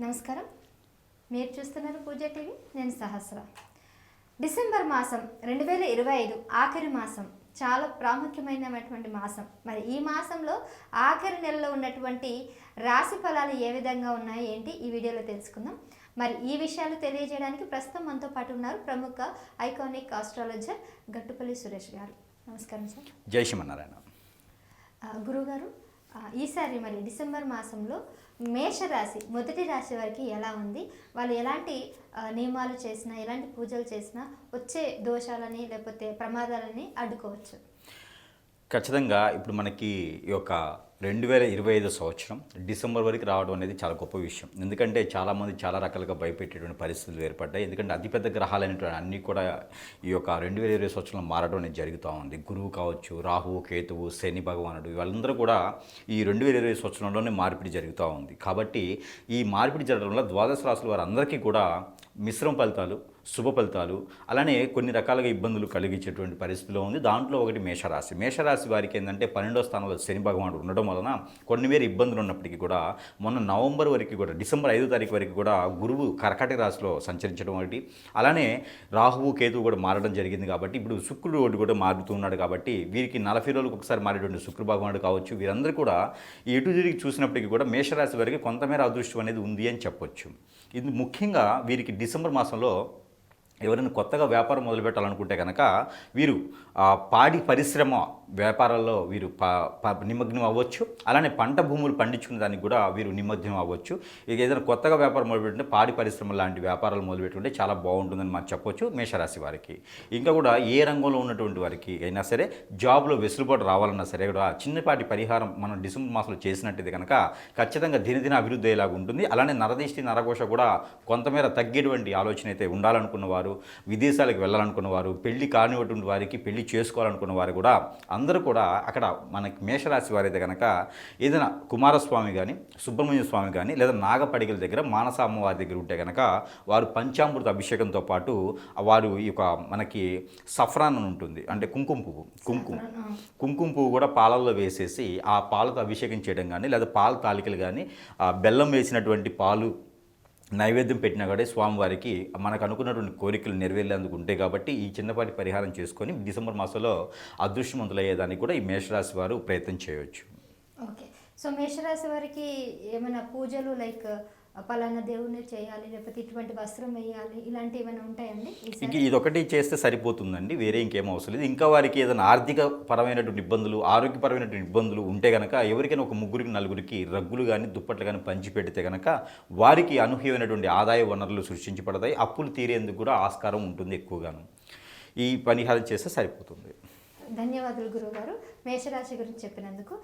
నమస్కారం. మీరు చూస్తున్నారు పూజ టీవీ. నేను సహస్ర. డిసెంబర్ మాసం రెండు వేల ఇరవై ఐదు ఆఖరి మాసం. చాలా ప్రాముఖ్యమైనటువంటి మాసం. మరి ఈ మాసంలో ఆఖరి నెలలో ఉన్నటువంటి రాశి ఫలాలు ఏ విధంగా ఉన్నాయి ఏంటి ఈ వీడియోలో తెలుసుకుందాం. మరి ఈ విషయాలు తెలియజేయడానికి ప్రస్తుతం మనతో పాటు ఉన్నారు ప్రముఖ ఐకానిక్ ఆస్ట్రాలజర్ గట్టుపల్లి సురేష్ గారు. నమస్కారం సార్. జై శ్రీమన్నారాయణ. ఆ, ఈసారి మరి డిసెంబర్ మాసంలో మేషరాశి మొదటి రాశి వారికి ఎలా ఉంది? వాళ్ళు ఎలాంటి నియమాలు చేసినా ఎలాంటి పూజలు చేసినా వచ్చే దోషాలని లేకపోతే ప్రమాదాలని అడ్డుకోవచ్చు. ఖచ్చితంగా ఇప్పుడు మనకి ఈ యొక్క రెండు వేల ఇరవై ఐదు సంవత్సరం డిసెంబర్ వరకు రావడం అనేది చాలా గొప్ప విషయం. ఎందుకంటే చాలామంది చాలా రకాలుగా భయపెట్టేటువంటి పరిస్థితులు ఏర్పడ్డాయి. ఎందుకంటే అతిపెద్ద గ్రహాలైనటువంటి అన్నీ కూడా ఈ యొక్క రెండు వేల ఇరవై సంవత్సరంలో మారడం అనేది జరుగుతూ ఉంది. గురువు కావచ్చు రాహువు కేతువు శని భగవానుడు వీళ్ళందరూ కూడా ఈ రెండు వేల ఇరవై సంవత్సరంలోనే మార్పిడి జరుగుతూ ఉంది. కాబట్టి ఈ మార్పిడి జరగడం వల్ల ద్వాదశ రాశుల వారందరికీ కూడా మిశ్రమ ఫలితాలు శుభ ఫలితాలు అలానే కొన్ని రకాలుగా ఇబ్బందులు కలిగించేటువంటి పరిస్థితిలో ఉంది. దాంట్లో ఒకటి మేషరాశి. మేషరాశి వారికి ఏంటంటే పన్నెండో స్థానంలో శని భగవానుడు ఉండడం వలన కొన్ని వేరు ఇబ్బందులు ఉన్నప్పటికీ కూడా మొన్న నవంబర్ వరకు కూడా డిసెంబర్ ఐదో తారీఖు వరకు కూడా గురువు కర్కటక రాశిలో సంచరించడం ఒకటి. అలానే రాహువు కేతువు కూడా మారడం జరిగింది కాబట్టి ఇప్పుడు శుక్రుడు ఒకటి కూడా మారుతూ ఉన్నాడు కాబట్టి వీరికి నలభై రోజులకు ఒకసారి మారేటువంటి శుక్ర భగవానుడు కావచ్చు. వీరందరూ కూడా ఎటు తిరిగి చూసినప్పటికీ కూడా మేషరాశి వారికి కొంతమేర అదృష్టం అనేది ఉంది అని చెప్పొచ్చు. ఇది ముఖ్యంగా వీరికి డిసెంబర్ మాసంలో ఎవరైనా కొత్తగా వ్యాపారం మొదలుపెట్టాలనుకుంటే కనుక వీరు పాడి పరిశ్రమ వ్యాపారాల్లో వీరు ప ప- నిమగ్నం అవ్వచ్చు. అలానే పంట భూములు పండించుకునే దానికి కూడా వీరు నిమగ్నం అవ్వచ్చు. ఇక ఏదైనా కొత్తగా వ్యాపారం మొదలుపెట్టిన పాడి పరిశ్రమ లాంటి వ్యాపారాలు మొదలుపెట్టుకుంటే చాలా బాగుంటుందని మనం చెప్పొచ్చు మేషరాశి వారికి. ఇంకా కూడా ఏ రంగంలో ఉన్నటువంటి వారికి అయినా సరే జాబ్లో వెసులుబాటు రావాలన్నా సరే కూడా చిన్నపాటి పరిహారం మనం డిసెంబర్ మాసంలో చేసినట్టయితే కనుక ఖచ్చితంగా దినదిన అభివృద్ధి అయ్యేలాగా ఉంటుంది. అలానే నరదిష్టి నరఘోష కూడా కొంతమేర తగ్గేటువంటి ఆలోచన అయితే ఉండాలనుకున్న వారు విదేశాలకు వెళ్ళాలనుకున్న వారు పెళ్ళి కానివ్వటువంటి వారికి పెళ్ళి చేసుకోవాలనుకున్న వారు కూడా అందరూ కూడా అక్కడ మనకి మేషరాశి వారైతే కనుక ఏదైనా కుమారస్వామి కానీ సుబ్రహ్మణ్య స్వామి కానీ లేదా నాగపడిగల దగ్గర మానస అమ్మవారి దగ్గర ఉంటే కనుక వారు పంచామృత అభిషేకంతో పాటు వారు ఈ యొక్క మనకి సఫ్రాన్ అని ఉంటుంది. అంటే కుంకుమ పువ్వు కుంకుమ. కుంకుమ పువ్వు కూడా పాలల్లో వేసేసి ఆ పాలతో అభిషేకం చేయడం కానీ లేదా పాల తాలికలు కానీ ఆ బెల్లం వేసినటువంటి పాలు నైవేద్యం పెట్టినా కూడా స్వామివారికి మనకు అనుకున్నటువంటి కోరికలు నెరవేరేందుకు ఉంటాయి కాబట్టి ఈ చిన్నపాటి పరిహారం చేసుకొని డిసెంబర్ మాసంలో అదృష్టవంతులయ్యేదానికి కూడా ఈ మేషరాశి వారు ప్రయత్నం చేయవచ్చు ఓకే. సో మేషరాశి వారికి ఏమైనా పూజలు లైక్ పలానా దేవుణ్ణి చేయాలి లేకపోతే ఇటువంటి వస్త్రం వేయాలి ఇలాంటివి ఏమైనా ఉంటాయండి? ఇంక ఇదొకటి చేస్తే సరిపోతుందండి వేరే ఇంకేం అవసరం లేదు. ఇంకా వారికి ఏదైనా ఆర్థిక పరమైనటువంటి ఇబ్బందులు ఆరోగ్యపరమైనటువంటి ఇబ్బందులు ఉంటే కనుక ఎవరికైనా ఒక ముగ్గురికి నలుగురికి రగ్గులు కానీ దుప్పట్లు కానీ పంచి పెడితే కనుక వారికి అనూహ్యమైనటువంటి ఆదాయ వనరులు సృష్టించబడతాయి. అప్పులు తీరేందుకు కూడా ఆస్కారం ఉంటుంది ఎక్కువగాను. ఈ పరిహారం చేస్తే సరిపోతుంది. ధన్యవాదాలు గురువు గారు మేషరాశి గురించి చెప్పినందుకు